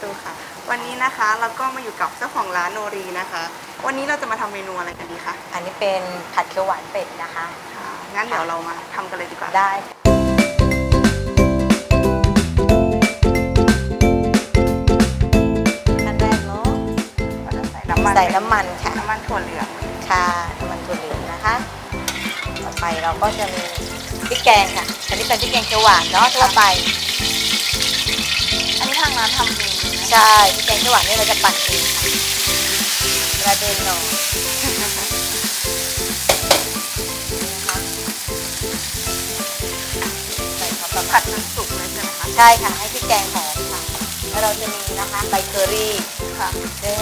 นะคะแล้วก็มาอยู่กับเจ้าของร้านโนรีนะคะ วันนี้เราจะมาทำเมนูอะไรกันดีคะอันนี้เป็นผัดเขียวหวานเป็ดนะคะค่ะงั้นเดี๋ยวเรามาทำกันเลยดีกว่าได้ขั้นแรกเนาะเราจะใส่น้ำมันใส่น้ำมันค่ะ น้ำมันถั่วเหลืองค่ะน้ำมันถั่วเหลืองนะคะ ต่อไปเราก็จะมีพริกแกงค่ะอันนี้เป็นพริกแกงเขียวหวานเนาะทั่วไป อันนี้ทางร้านทำเองนะ ใช่พริกแกงเขียวหวานนี่เราจะปั่นเองค่ะกระเด็นหน่อยนะคะใส่เข้าไปผัดจนสุกเลยใช่ไหมคะใช่ค่ะให้พริกแกงหอมค่ะ แล้วเราจะมีนะคะใบเกอรี่ค่ะซึ่ง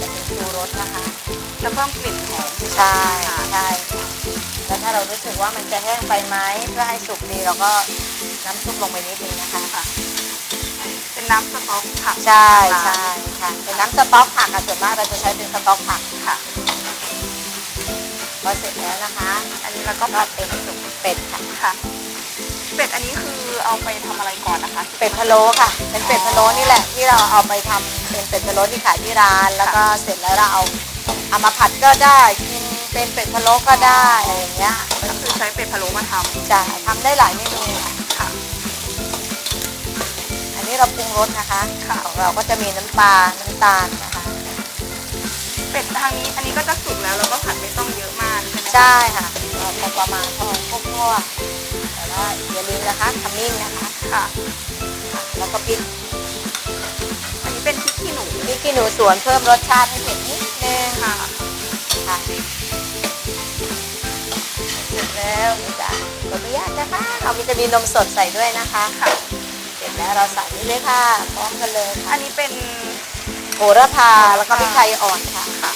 จะเป็นชูรสนะคะ จะเพิ่มกลิ่นหอมใช่ใช่ค่ะแล้วถ้าเรารู้สึกว่ามันจะแห้งไปไหมเพื่อให้สุกดีเราก็น้ำซุปลงไปนิดนึงนะคะค่ะ เป็นน้ำสต๊อกผักใช่ใช่ค่ะเป็นน้ำสต๊อกผักอะส่วนมากเราจะใช้เป็นสต๊อกผักค่ะพอเสร็จแล้วนะคะ อันนี้เราก็ก็ผัดเป็นเป็ดค่ะค่ะเป็ดอันนี้คือเอาไปทำอะไรก่อนนะคะ เป็ดพะโล้ค่ะ เป็นเป็ดพะโล้นี่แหละที่เราเอาไปทำเป็นเป็ดพะโล้ที่ขายที่ร้าน แล้วก็เสร็จแล้วเราเอาเอามาผัดก็ได้กินเป็นเป็ดพะโล้ก็ได้อะไรอย่างเงี้ยก็คือใช้เป็ดพะโล้มาทจะทำได้หลายเมนูค่ะำค่ะ อันนี้เราปรุงรสนะคะค่ะของเราก็จะมีน้ำปลา น้ำตาลนะคะ เป็ดทางนี้อันนี้ก็จะสุกแล้วแล้วก็ผัดไม่ต้องเยอะมากใช่ไหมคะใช่ค่ะเราพอประมาณพอคั่วๆแต่ว่าอย่าลืมนะคะขมิ้นนะคะค่ะแล้วก็พริกอันนี้เป็นพริกขี้หนูพริกขี้หนูสวนเพิ่มรสชาติให้เผ็ดนิดนึงค่ะค่ะเสร็จแล้วนี่จ้ะขออนุญาตนะคะ เรามีจะมีนมสดใส่ด้วยนะคะ ค่ะเสร็จแล้วเราใส่นี่เลยค่ะ พร้อมกันเลยค่ะอันนี้เป็นโหระพาแล้วก็พริกไทยอ่อนค่ะ ค่ะ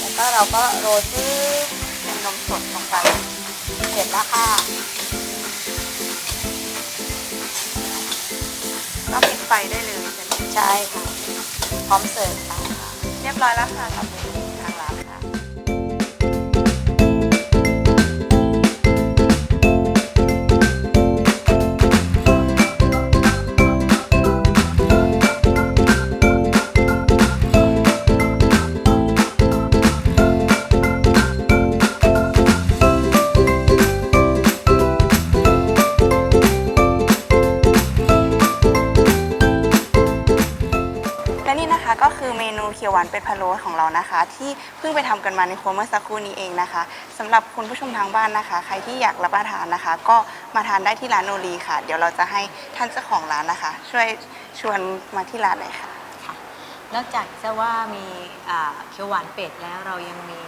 แล้วก็เราก็โรยพืชเป็นนมสดลงไปเสร็จแล้วค่ะก็ปิดไฟได้เลยใช่ไหมใช่ค่ะ พร้อมเสิร์ฟค่ะ เรียบร้อยแล้วค่ะ เคียวหวานเป็ดพะโล้ของเรานะคะ ที่เพิ่งไปทำกันมาในครัวเมื่อสักครู่นี้เองนะคะสำหรับคุณผู้ชมทางบ้านนะคะ ใครที่อยากรับประทานนะคะ ก็มาทานได้ที่ร้านโนรีค่ะ เดี๋ยวเราจะให้ท่านเจ้าของร้านนะคะ ช่วยชวนมาที่ร้านหน่อยค่ะนอกจากจะว่ามีเขียวหวานเป็ดแล้วเรายังมี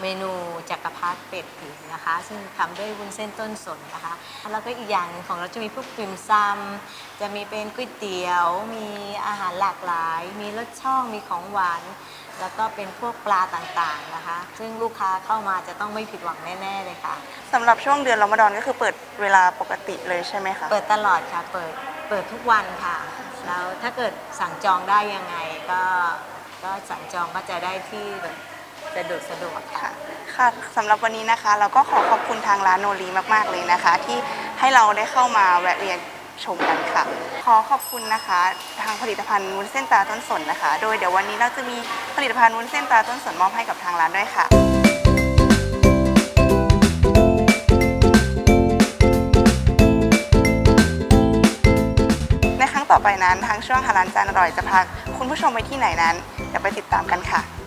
เมนูจักรพรรดิเป็ดอีกนะคะ ซึ่งทำด้วยวุ้นเส้นต้นสนนะคะ แล้วก็อีกอย่างหนึ่งของเราจะมีพวกติ่มซำจะมีเป็นก๋วยเตี๋ยว มีอาหารหลากหลาย มีรสช่องมีของหวาน แล้วก็เป็นพวกปลาต่างๆนะคะ ซึ่งลูกค้าเข้ามาจะต้องไม่ผิดหวังแน่ๆเลยค่ะ สำหรับช่วงเดือนรอมฎอนก็คือเปิดเวลาปกติเลยใช่ไหมคะ เปิดตลอดค่ะ เปิด เปิดทุกวันค่ะ แล้วถ้าเกิดสั่งจองได้ยังไงก็ ก็สั่งจองก็จะได้ที่แบบ สะดวกสะดวกค่ะ ค่ะสำหรับวันนี้นะคะ เราก็ขอขอบคุณทางร้านโนรีมากๆเลยนะคะ ที่ให้เราได้เข้ามาแวะเวียนชมกันค่ะ ขอขอบคุณนะคะ ทางผลิตภัณฑ์วุ้นเส้นตาต้นสนนะคะ โดยเดี๋ยววันนี้เราจะมีผลิตภัณฑ์วุ้นเส้นตาต้นสนมอบให้กับทางร้านด้วยค่ะในครั้งต่อไปนั้นทางช่วงหาร้านจานอร่อยจะพาคุณผู้ชมไปที่ไหนนั้นเดี๋ยวไปติดตามกันค่ะ